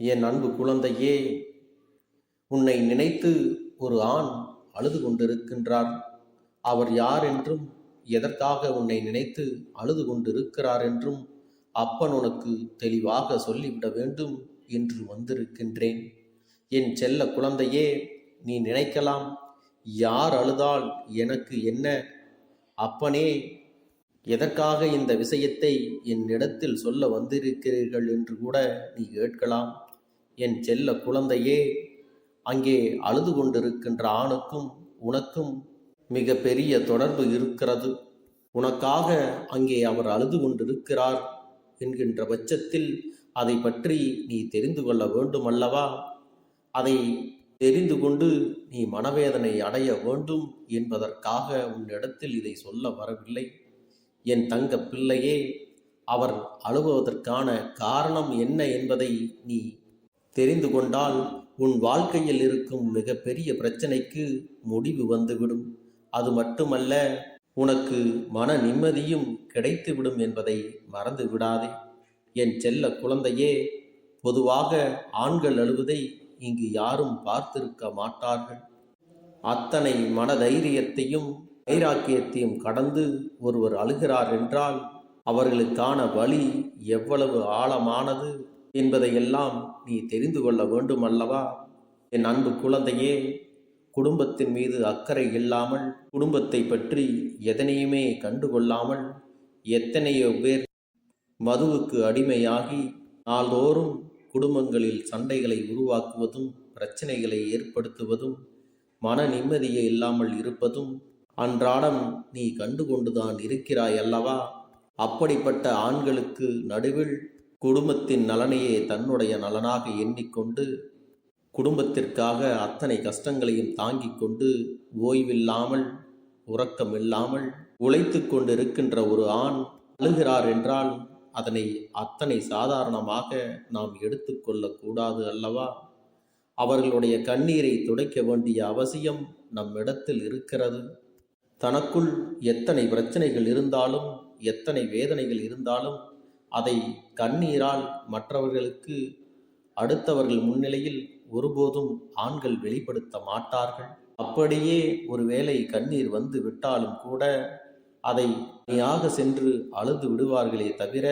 என் அன்பு குழந்தையே உன்னை நினைத்து ஒரு ஆண் அழுது கொண்டிருக்கின்றார். அவர் யார் என்றும் எதற்காக உன்னை நினைத்து அழுது கொண்டிருக்கிறார் என்றும் அப்பன் உனக்கு தெளிவாக சொல்லிவிட வேண்டும் என்று வந்திருக்கின்றேன். என் செல்ல குழந்தையே நீ நினைக்கலாம் யார் அழுதால் எனக்கு என்ன? அப்பனே எதற்காக இந்த விஷயத்தை என்னிடத்தில் சொல்ல வந்திருக்கிறீர்கள் என்று கூட நீ கேட்கலாம். என் செல்ல குழந்தையே அங்கே அழுது கொண்டிருக்கின்ற ஆணுக்கும் உனக்கும் மிக பெரிய தொடர்பு இருக்கிறது. உனக்காக அங்கே அவர் அழுது கொண்டிருக்கிறார் என்கின்ற பட்சத்தில் அதை பற்றி நீ தெரிந்து கொள்ள வேண்டும் அல்லவா அதை தெரிந்து கொண்டு நீ மனவேதனை அடைய வேண்டும் என்பதற்காக உன்னிடத்தில் இதை சொல்ல வரவில்லை. என் தங்க பிள்ளையே அவர் அழுவதற்கான காரணம் என்ன என்பதை நீ தெரிந்து கொண்டால் உன் வாழ்க்கையில் இருக்கும் மிகப்பெரிய பிரச்சனைக்கு முடிவு வந்துவிடும். அது மட்டுமல்ல உனக்கு மன நிம்மதியும் கிடைத்துவிடும் என்பதை மறந்து விடாதே. என் செல்ல குழந்தையே பொதுவாக ஆண்கள் அழுவதை இங்கு யாரும் பார்த்திருக்க மாட்டார்கள். அத்தனை மனதைரியத்தையும் வைராக்கியத்தையும் கடந்து ஒருவர் அழுகிறார் என்றால் அவர்களுக்கான வழி எவ்வளவு ஆழமானது என்பதையெல்லாம் நீ தெரிந்து கொள்ள வேண்டும் அல்லவா என் அன்பு குழந்தையே குடும்பத்தின் மீது அக்கறை இல்லாமல் குடும்பத்தை பற்றி எதனையுமே கண்டுகொள்ளாமல் எத்தனையோ பேர் மதுவுக்கு அடிமையாகி நாள்தோறும் குடும்பங்களில் சண்டைகளை உருவாக்குவதும் பிரச்சனைகளை ஏற்படுத்துவதும் மன நிம்மதியே இல்லாமல் இருப்பதும் அன்றாடம் நீ கண்டுகொண்டுதான் இருக்கிறாய் அல்லவா அப்படிப்பட்ட ஆண்களுக்கு நடுவில் குடும்பத்தின் நலனையே தன்னுடைய நலனாக எண்ணிக்கொண்டு குடும்பத்திற்காக அத்தனை கஷ்டங்களையும் தாங்கிக் கொண்டு ஓய்வில்லாமல் உறக்கமில்லாமல் உழைத்து கொண்டிருக்கின்ற ஒரு ஆண் அழுகிறார் என்றால் அதனை அத்தனை சாதாரணமாக நாம் எடுத்துக்கொள்ளக்கூடாது அல்லவா? அவர்களுடைய கண்ணீரை துடைக்க வேண்டிய அவசியம் நம்மிடத்தில் இருக்கிறது. தனக்குள் எத்தனை பிரச்சனைகள் இருந்தாலும் எத்தனை வேதனைகள் இருந்தாலும் அதை கண்ணீரால் மற்றவர்களுக்கு அடுத்தவர்கள் முன்னிலையில் ஒருபோதும் ஆண்கள் வெளிப்படுத்த மாட்டார்கள். அப்படியே ஒருவேளை கண்ணீர் வந்து விட்டாலும் கூட அதை தனியாக சென்று அழுது விடுவார்களே தவிர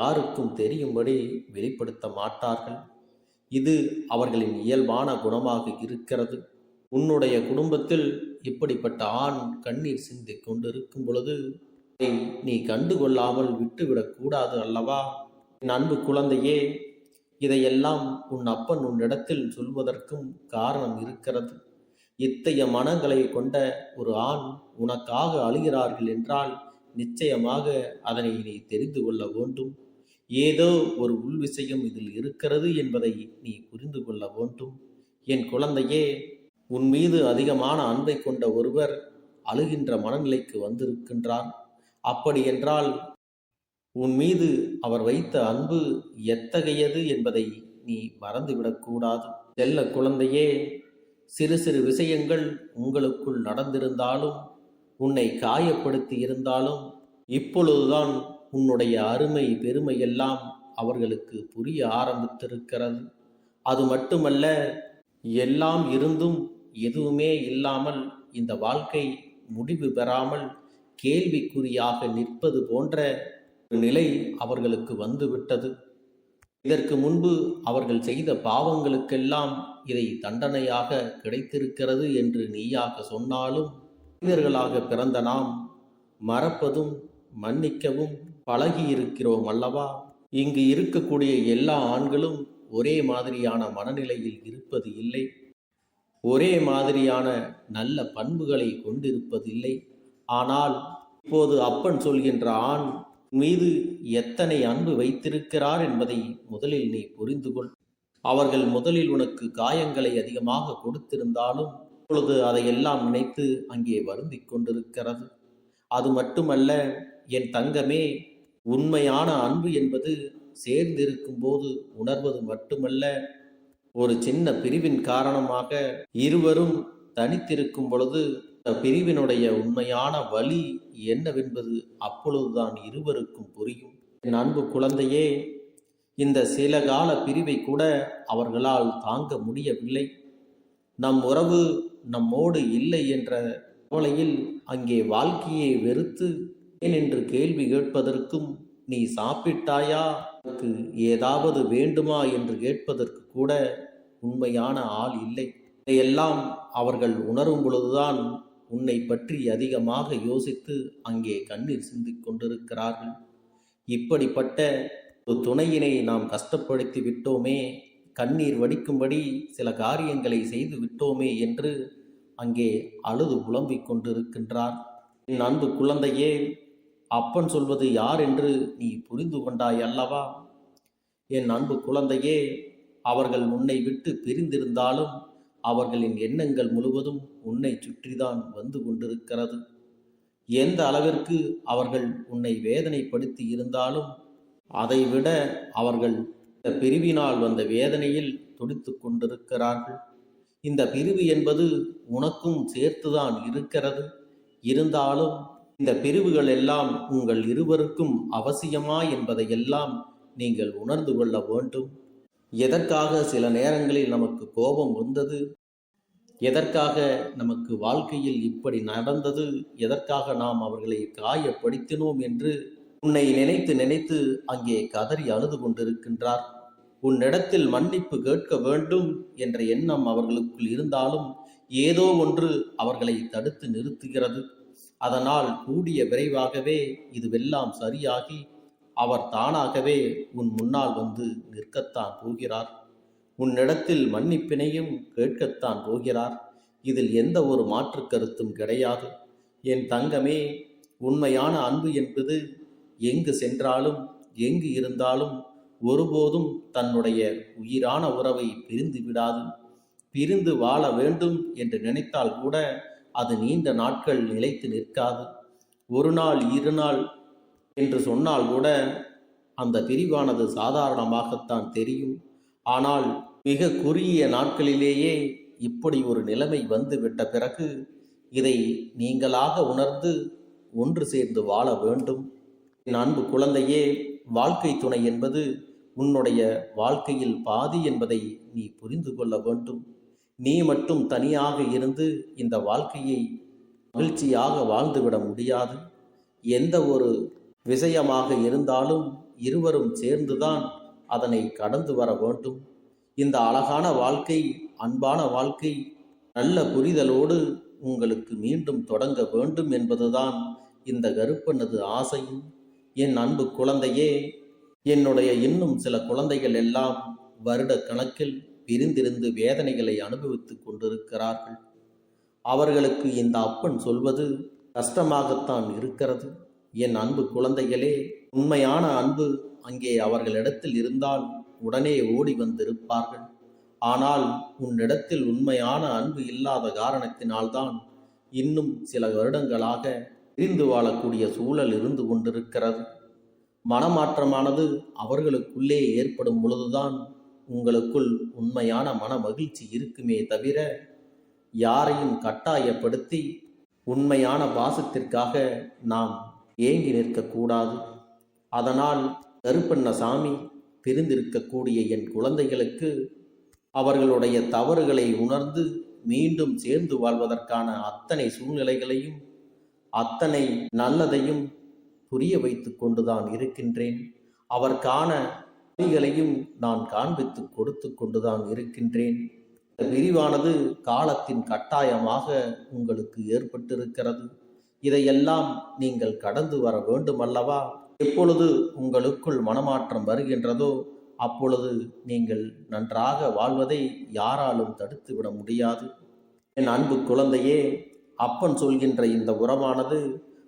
யாருக்கும் தெரியும்படி வெளிப்படுத்த மாட்டார்கள். இது அவர்களின் இயல்பான குணமாக இருக்கிறது. உன்னுடைய குடும்பத்தில் இப்படிப்பட்ட ஆண் கண்ணீர் சிந்திக் கொண்டிருக்கும் பொழுது நீ கண்டுகொள்ளாமல் விட்டுவிடக் கூடாது அல்லவா? என் அன்பு குழந்தையே இதையெல்லாம் உன் அப்பன் உன்னிடத்தில் சொல்வதற்கும் காரணம் இருக்கிறது. இத்தகைய மனங்களை கொண்ட ஒரு ஆண் உனக்காக அழுகிறார்கள் என்றால் நிச்சயமாக அதனை நீ தெரிந்து கொள்ள வேண்டும். ஏதோ ஒரு உள் விஷயம் இதில் இருக்கிறது என்பதை நீ புரிந்து கொள்ள வேண்டும். என் குழந்தையே உன் மீது அதிகமான அன்பை கொண்ட ஒருவர் அழுகின்ற மனநிலைக்கு வந்திருக்கின்றார். அப்படி என்றால் உன் மீது அவர் வைத்த அன்பு எத்தகையது என்பதை நீ மறந்துவிடக்கூடாது செல்ல குழந்தையே சிறு சிறு விஷயங்கள் உங்களுக்குள் நடந்திருந்தாலும் உன்னை காயப்படுத்தி இருந்தாலும் இப்பொழுதுதான் உன்னுடைய அருமை பெருமை எல்லாம் அவர்களுக்கு புரிய ஆரம்பித்திருக்கிறது. அது மட்டுமல்ல எல்லாம் இருந்தும் எதுவுமே இல்லாமல் இந்த வாழ்க்கை முடிவு பெறாமல் கேள்விக்குறியாக நிற்பது போன்ற ஒரு நிலை அவர்களுக்கு வந்துவிட்டது. இதற்கு முன்பு அவர்கள் செய்த பாவங்களுக்கெல்லாம் இதை தண்டனையாக கிடைத்திருக்கிறது என்று நீயாக சொன்னாலும் மனிதர்களாக பிறந்த நாம் மறப்பதும் மன்னிக்கவும் பழகியிருக்கிறோம் அல்லவா? இங்கு இருக்கக்கூடிய எல்லா ஆண்களும் ஒரே மாதிரியான மனநிலையில் இருப்பது இல்லை. ஒரே மாதிரியான நல்ல பண்புகளை கொண்டிருப்பதில்லை. ஆனால் இப்போது அப்பன் சொல்கின்ற ஆண் மீது எத்தனை அன்பு வைத்திருக்கிறார் என்பதை முதலில் நீ புரிந்து கொள். அவர்கள் முதலில் உனக்கு காயங்களை அதிகமாக கொடுத்திருந்தாலும் இப்பொழுது அதையெல்லாம் நினைத்து அங்கே வருந்திக் கொண்டிருக்கிறது. அது மட்டுமல்ல என் தங்கமே உண்மையான அன்பு என்பது சேர்ந்திருக்கும் போது உணர்வது மட்டுமல்ல ஒரு சின்ன பிரிவின் காரணமாக இருவரும் தனித்திருக்கும் பொழுது பிரிவினுடைய உண்மையான வழி என்னவென்பது அப்பொழுதுதான் இருவருக்கும் புரியும். என் அன்பு குழந்தையே இந்த சில கால பிரிவை கூட அவர்களால் தாங்க முடியவில்லை. நம் உறவு நம்மோடு இல்லை என்ற கவலையில் அங்கே வாழ்க்கையை வெறுத்து ஏன் என்று கேள்வி கேட்பதற்கும் நீ சாப்பிட்டாயா? உனக்கு ஏதாவது வேண்டுமா? என்று கேட்பதற்கு கூட உண்மையான ஆள் இல்லை. இதையெல்லாம் அவர்கள் உணரும் பொழுதுதான் உன்னை பற்றி அதிகமாக யோசித்து அங்கே கண்ணீர் சிந்திக் கொண்டிருக்கிறார்கள். இப்படிப்பட்ட ஒரு துணையினை நாம் கஷ்டப்படுத்தி விட்டோமே கண்ணீர் வடிக்கும்படி சில காரியங்களை செய்து விட்டோமே என்று அங்கே அழுது புலம்பிக் கொண்டிருக்கின்றார். என் அன்பு குழந்தையே அப்பன் சொல்வது யார் என்று நீ புரிந்து கொண்டாய் அல்லவா? என் அன்பு குழந்தையே அவர்கள் உன்னை விட்டு பிரிந்திருந்தாலும் அவர்களின் எண்ணங்கள் முழுவதும் உன்னை சுற்றிதான் வந்து கொண்டிருக்கிறது. எந்த அளவிற்கு அவர்கள் உன்னை வேதனைப்படுத்தி இருந்தாலும் அதைவிட அவர்கள் இந்த பிரிவினால் வந்த வேதனையில் துடித்து கொண்டிருக்கிறார்கள். இந்த பிரிவு என்பது உனக்கும் சேர்த்துதான் இருக்கிறது. இருந்தாலும் இந்த பிரிவுகள் எல்லாம் உங்கள் இருவருக்கும் அவசியமா என்பதையெல்லாம் நீங்கள் உணர்ந்து கொள்ள வேண்டும். எதற்காக சில நேரங்களில் நமக்கு கோபம் வந்தது? எதற்காக நமக்கு வாழ்க்கையில் இப்படி நடந்தது? எதற்காக நாம் அவர்களை காயப்படுத்தினோம் என்று உன்னை நினைத்து நினைத்து அங்கே கதறி அழுது கொண்டிருக்கின்றார். உன்னிடத்தில் மன்னிப்பு கேட்க வேண்டும் என்ற எண்ணம் அவர்களுக்குள் இருந்தாலும் ஏதோ ஒன்று அவர்களை தடுத்து நிறுத்துகிறது. அதனால் கூடிய விரைவாகவே இதுவெல்லாம் சரியாகி அவர் தானாகவே உன் முன்னால் வந்து நிற்கத்தான் போகிறார். உன்னிடத்தில் மன்னிப்பினையும் கேட்கத்தான் போகிறார். இதில் எந்த ஒரு மாற்று கருத்தும் கிடையாது. என் தங்கமே உண்மையான அன்பு என்பது எங்கு சென்றாலும் எங்கு இருந்தாலும் ஒருபோதும் தன்னுடைய உயிரான உறவை பிரிந்து விடாது. பிரிந்து வாழ வேண்டும் என்று நினைத்தால் கூட அது நீண்ட நாட்கள் நிலைத்து நிற்காது. ஒரு நாள் இரு நாள் என்று சொன்னால் கூட அந்த பிரிவானது சாதாரணமாகத்தான் தெரியும். ஆனால் மிக குறுகிய நாட்களிலேயே இப்படி ஒரு நிலைமை வந்துவிட்ட பிறகு இதை நீங்களாக உணர்ந்து ஒன்று சேர்ந்து வாழ வேண்டும். என் அன்பு குழந்தையே வாழ்க்கை துணை என்பது உன்னுடைய வாழ்க்கையில் பாதி என்பதை நீ புரிந்து கொள்ள வேண்டும். நீ மட்டும் தனியாக இருந்து இந்த வாழ்க்கையை மகிழ்ச்சியாக வாழ்ந்துவிட முடியாது. எந்த ஒரு விஷயமாக இருந்தாலும் இருவரும் சேர்ந்துதான் அதனை கடந்து வர வேண்டும். இந்த அழகான வாழ்க்கை அன்பான வாழ்க்கை நல்ல புரிதலோடு உங்களுக்கு மீண்டும் தொடங்க வேண்டும் என்பதுதான் இந்த கருப்பனது ஆசையும் என் அன்பு குழந்தையே என்னுடைய இன்னும் சில குழந்தைகள் எல்லாம் வருட கணக்கில் பிரிந்திருந்து வேதனைகளை அனுபவித்துக் கொண்டிருக்கிறார்கள். அவர்களுக்கு இந்த அப்பன் சொல்வது கஷ்டமாகத்தான் இருக்கிறது. என் அன்பு குழந்தைகளே உண்மையான அன்பு அங்கே அவர்களிடத்தில் இருந்தால் உடனே ஓடி வந்திருப்பார்கள். ஆனால் உன்னிடத்தில் உண்மையான அன்பு இல்லாத காரணத்தினால்தான் இன்னும் சில வருடங்களாக பிரிந்து வாழக்கூடிய சூழல் இருந்து கொண்டிருக்கிறது. மனமாற்றமானது அவர்களுக்குள்ளே ஏற்படும் பொழுதுதான் உங்களுக்குள் உண்மையான மன மகிழ்ச்சி இருக்குமே தவிர யாரையும் கட்டாயப்படுத்தி உண்மையான பாசத்திற்காக நாம் ஏங்கி நிற்கக்கூடாது. அதனால் கருப்பண்ணசாமி பிரிந்திருக்கக்கூடிய என் குழந்தைகளுக்கு அவர்களுடைய தவறுகளை உணர்ந்து மீண்டும் சேர்ந்து வாழ்வதற்கான அத்தனை சூழ்நிலைகளையும் அத்தனை நல்லதையும் புரிய வைத்து கொண்டுதான் இருக்கின்றேன். அவர்கான வழிகளையும் நான் காண்பித்து கொடுத்து கொண்டுதான் இருக்கின்றேன். இந்த விரிவானது காலத்தின் கட்டாயமாக உங்களுக்கு ஏற்பட்டிருக்கிறது. இதையெல்லாம் நீங்கள் கடந்து வர வேண்டும் அல்லவா எப்பொழுது உங்களுக்குள் மனமாற்றம் வருகின்றதோ அப்பொழுது நீங்கள் நன்றாக வாழ்வதை யாராலும் தடுத்து விட முடியாது. என் அன்பு குழந்தையே அப்பன் சொல்கின்ற இந்த உறவானது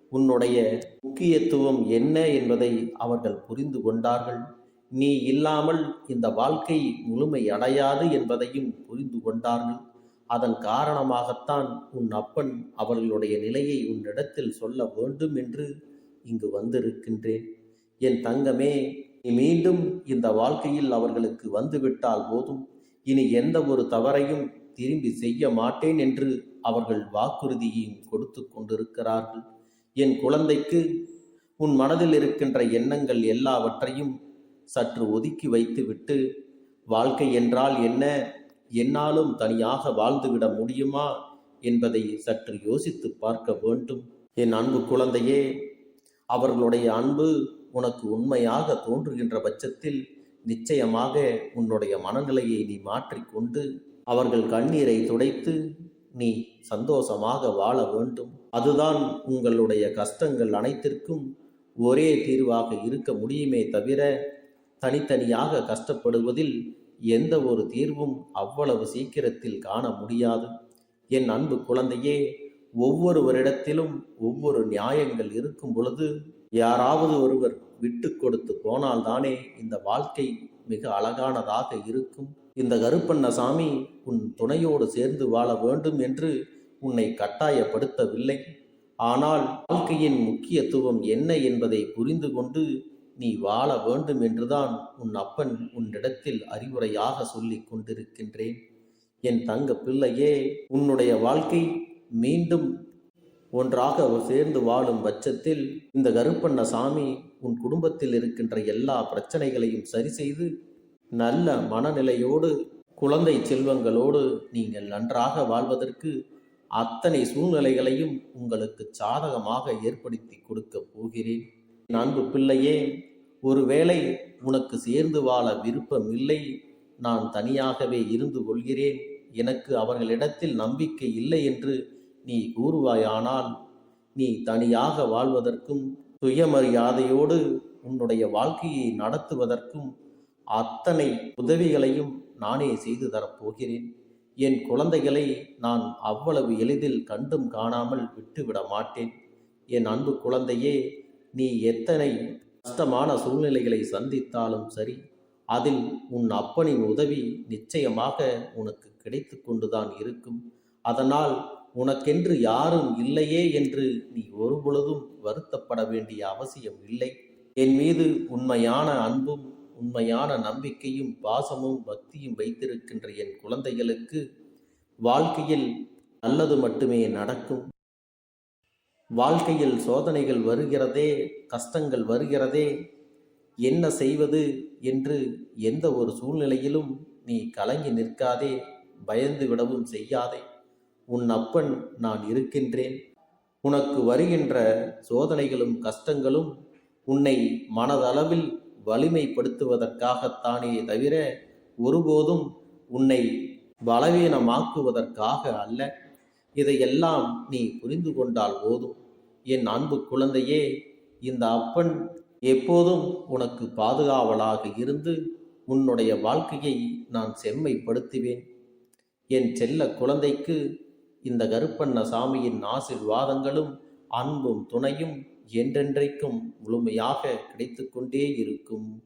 உன்னுடைய முக்கியத்துவம் என்ன என்பதை அவர்கள் புரிந்து கொண்டார்கள். நீ இல்லாமல் இந்த வாழ்க்கை முழுமை அடையாது என்பதையும் புரிந்து கொண்டார்கள். அதன் காரணமாகத்தான் உன் அப்பன் அவர்களுடைய நிலையை உன்னிடத்தில் சொல்ல வேண்டும் என்று இங்கு வந்திருக்கின்றேன். என் தங்கமே நீ மீண்டும் இந்த வாழ்க்கையில் அவர்களுக்கு வந்துவிட்டால் போதும். இனி எந்த ஒரு தவறையும் திரும்பி செய்ய மாட்டேன் என்று அவர்கள் வாக்குறுதியையும் கொடுத்து கொண்டிருக்கிறார்கள். என் குழந்தைக்கு உன் மனதில் இருக்கின்ற எண்ணங்கள் எல்லாவற்றையும் சற்று ஒதுக்கி வைத்துவிட்டு வாழ்க்கை என்றால் என்ன? என்னாலும் தனியாக வாழ்ந்துவிட முடியுமா என்பதை சற்று யோசித்து பார்க்க வேண்டும். என் அன்பு குழந்தையே அவர்களுடைய அன்பு உனக்கு உண்மையாக தோன்றுகின்ற பட்சத்தில் நிச்சயமாக உன்னுடைய மனநிலையை நீ மாற்றிக்கொண்டு அவர்கள் கண்ணீரை துடைத்து நீ சந்தோஷமாக வாழ வேண்டும். அதுதான் உங்களுடைய கஷ்டங்கள் அனைத்திற்கும் ஒரே தீர்வாக இருக்க முடியுமே தவிர தனித்தனியாக கஷ்டப்படுவதில் எந்த ஒரு தீர்வும் அவ்வளவு சீக்கிரத்தில் காண முடியாது. என் அன்பு குழந்தையே ஒவ்வொருவரிடத்திலும் ஒவ்வொரு நியாயங்கள் இருக்கும் பொழுது யாராவது ஒருவர் விட்டு கொடுத்து போனால்தானே இந்த வாழ்க்கை மிக அழகானதாக இருக்கும். இந்த கருப்பண்ணசாமி உன் துணையோடு சேர்ந்து வாழ வேண்டும் என்று உன்னை கட்டாயப்படுத்தவில்லை. ஆனால் வாழ்க்கையின் முக்கியத்துவம் என்ன என்பதை புரிந்து கொண்டு நீ வாழ வேண்டும் என்றுதான் உன் அப்பன் உன்னிடத்தில் அறிவுரையாக சொல்லி கொண்டிருக்கின்றேன். என் தங்க பிள்ளையே உன்னுடைய வாழ்க்கை மீண்டும் ஒன்றாக சேர்ந்து வாழும் பட்சத்தில் இந்த கருப்பண்ண சாமி உன் குடும்பத்தில் இருக்கின்ற எல்லா பிரச்சனைகளையும் சரி செய்து நல்ல மனநிலையோடு குழந்தை செல்வங்களோடு நீங்கள் நன்றாக வாழ்வதற்கு அத்தனை சூழ்நிலைகளையும் உங்களுக்கு சாதகமாக ஏற்படுத்தி கொடுக்க போகிறேன். என் அன்பு பிள்ளையே ஒருவேளை உனக்கு சேர்ந்து வாழ விருப்பம் இல்லை நான் தனியாகவே இருந்து கொள்கிறேன். எனக்கு அவர்களிடத்தில் நம்பிக்கை இல்லை என்று நீ கூறுவாயானால் நீ தனியாக வாழ்வதற்கும் சுயமரியாதையோடு உன்னுடைய வாழ்க்கையை நடத்துவதற்கும் அத்தனை உதவிகளையும் நானே செய்து தரப்போகிறேன். என் குழந்தைகளை நான் அவ்வளவு எளிதில் கண்டும் காணாமல் விட்டுவிட மாட்டேன். என் அன்பு குழந்தையே நீ எத்தனை கஷ்டமான சூழ்நிலைகளை சந்தித்தாலும் சரி அதில் உன் அப்பனின் உதவி நிச்சயமாக உனக்கு கிடைத்து கொண்டுதான் இருக்கும். அதனால் உனக்கென்று யாரும் இல்லையே என்று நீ ஒருபொழுதும் வருத்தப்பட வேண்டிய அவசியம் இல்லை. என் மீது உண்மையான அன்பும் உண்மையான நம்பிக்கையும் பாசமும் பக்தியும் வைத்திருக்கின்ற என் குழந்தைகளுக்கு வாழ்க்கையில் நல்லது மட்டுமே நடக்கும். வாழ்க்கையில் சோதனைகள் வருகிறதே கஷ்டங்கள் வருகிறதே என்ன செய்வது என்று எந்த ஒரு சூழ்நிலையிலும் நீ கலங்கி நிற்காதே பயந்து விடவும் செய்யாதே. உன் அப்பன் நான் இருக்கின்றேன். உனக்கு வருகின்ற சோதனைகளும் கஷ்டங்களும் உன்னை மனதளவில் வலிமைப்படுத்துவதற்காகத்தானே தவிர ஒருபோதும் உன்னை பலவீனமாக்குவதற்காக அல்ல. இதையெல்லாம் நீ புரிந்து கொண்டால் போதும். என் அன்பு குழந்தையே இந்த அப்பன் எப்போதும் உனக்கு பாதுகாவலாக இருந்து உன்னுடைய வாழ்க்கையை நான் செம்மைப்படுத்துவேன். என் செல்ல குழந்தைக்கு இந்த கருப்பண்ண சாமியின் ஆசிர்வாதங்களும் அன்பும் துணையும் என்றென்றைக்கும் முழுமையாக கிடைத்து கொண்டே இருக்கும்.